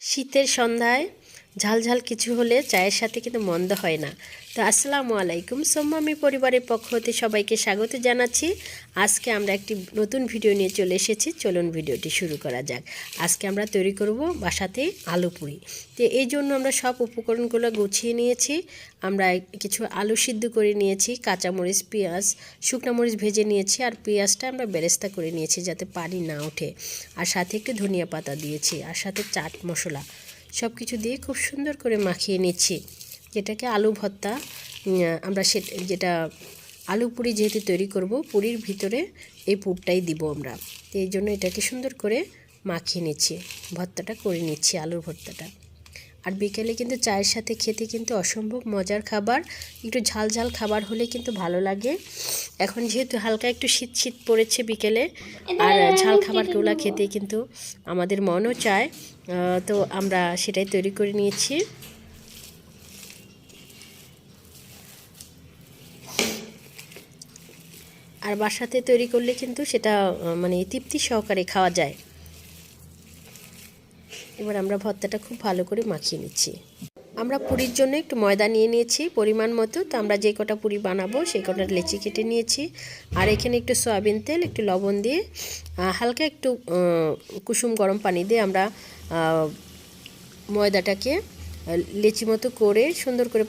শীতের সন্ধ্যায় ঝালঝাল কিছু হলে চায়ের সাথে কিন্তু মন্দ হয় না। তো আসসালামু আলাইকুম। সোম্মামি পরিবারের পক্ষ হতে সবাইকে স্বাগত জানাচ্ছি। আজকে আমরা একটি নতুন ভিডিও নিয়ে চলে এসেছি। চলুন ভিডিওটি শুরু করা যাক। আজকে আমরা তৈরি করব বাসাতে আলু পুরি। তো এই জন্য আমরা সব উপকরণগুলো গুছিয়ে নিয়েছি। আমরা কিছু আলু সিদ্ধ করে নিয়েছি, কাঁচামরিচ, পেঁয়াজ, শুকনো মরিচ ভেজে নিয়েছি আর পেঁয়াজটা আমরা বেরেস্তা করে নিয়েছি যাতে পানি না ওঠে। আর সাথে একটু ধনিয়া পাতা দিয়েছি আর সাথে চাট মশলা। সব কিছু দিয়ে খুব সুন্দর করে মাখিয়ে নিচ্ছি। যেটাকে আলু ভর্তা আমরা সে, যেটা আলু পুরি যেহেতু তৈরি করব, পুরির ভিতরে এই পুরটাই দিব আমরা। এই জন্য এটাকে সুন্দর করে মাখিয়ে নিচ্ছি। ভর্তাটা করে নিচ্ছি, আলুর ভর্তাটা। আর বিকেলে কিন্তু চায়ের সাথে খেতে কিন্তু অসম্ভব মজার খাবার। একটু ঝাল ঝাল খাবার হলে কিন্তু ভালো লাগে। এখন যেহেতু হালকা একটু শীত শীত পড়েছে বিকেলে, আর ঝাল খাবারগুলো খেতে কিন্তু আমাদের মনও চায়। তো আমরা সেটাই তৈরি করে নিয়েছি। আর বাসাতে তৈরি করলে কিন্তু সেটা মানে তৃপ্তি সহকারে খাওয়া যায়। এবার আমরা ভর্তাটা খুব ভালো করে মাখিয়ে নিচ্ছি। আমরা পুরির জন্য একটু ময়দা নিয়ে নিয়েছি, পরিমাণ মতো। তো আমরা যে কটা পুরি বানাবো, সেই কটা লেচি কেটে নিয়েছি। আর এখানে একটু সয়াবিন তেল, একটু লবণ দিয়ে হালকা একটু কুসুম গরম পানি দিয়ে আমরা ময়দাটাকে লেচি মতো করে সুন্দর করে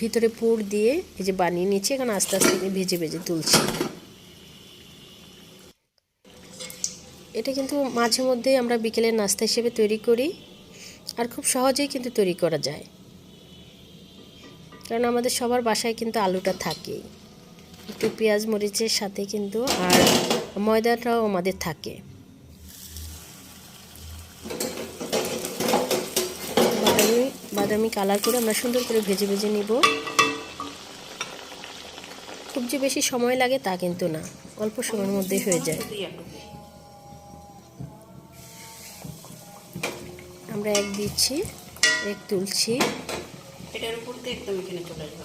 ভিতরে পুর দিয়ে এই যে বানিয়ে নিচ্ছি এখন আস্তে আস্তে ভেজে ভেজে তুলছি। এটা কিন্তু মাঝে মধ্যেই আমরা বিকেলের নাস্তা হিসেবে তৈরি করি, আর খুব সহজেই কিন্তু তৈরি করা যায়। কারণ আমাদের সবার বাসায় কিন্তু আলুটা থাকেই। একটু পেঁয়াজ মরিচের সাথে কিন্তু, আর ময়দাটাও আমাদের থাকে। বাদামি বাদামি কালার করে আমরা সুন্দর করে ভেজে ভেজে নিব। খুব যে বেশি সময় লাগে তা কিন্তু না, অল্প সময়ের মধ্যেই হয়ে যায়। আমরা এক দিচ্ছি এক তুলছি। এটার উপর দিয়ে একদম এখানে চলে আসবে।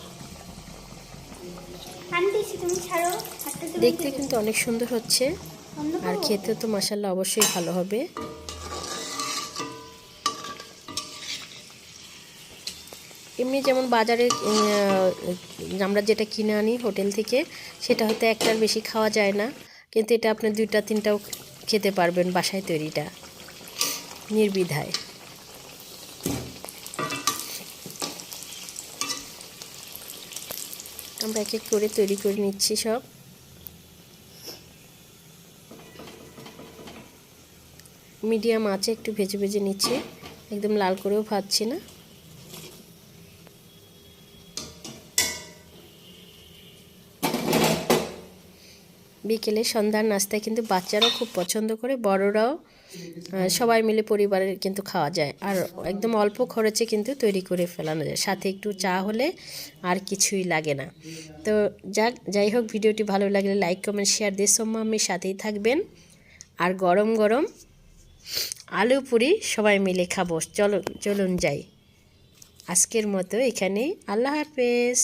দেখতে কিন্তু অনেক সুন্দর হচ্ছে। আর খেতে তো মশাল্লা অবশ্যই ভালো হবে। এমনি যেমন বাজারে আমরা যেটা কিনে আনি হোটেল থেকে সেটা হয়তো একটার বেশি খাওয়া যায় না। কিন্তু এটা আপনি দুইটা তিনটাও খেতে পারবেন বাসায় তৈরিটা। নির্বিধায়। আমরা এক এক করে তৈরি করে নিচ্ছি সব। মিডিয়াম আছে একটু ভেজে ভেজে নিচ্ছি। একদম লাল করেও ভাজছি না। বিকেলে সন্ধ্যার নাস্তায় কিন্তু বাচ্চারাও খুব পছন্দ করে, বড়রাও সবাই মিলে পরিবারের কিন্তু খাওয়া যায়। আর একদম অল্প খরচে কিন্তু তৈরি করে ফেলানো যায়। সাথে একটু চা হলে আর কিছুই লাগে না। তো যাক, যাই হোক, ভিডিওটি ভালো লাগলে লাইক, কমেন্ট, শেয়ার দিয়ে সোম্মা আমি সাথেই থাকবেন। আর গরম গরম আলু পুরি সবাই মিলে খাব। চলো, চলুন যাই। আজকের মতো এখানেই। আল্লাহ হাফেজ।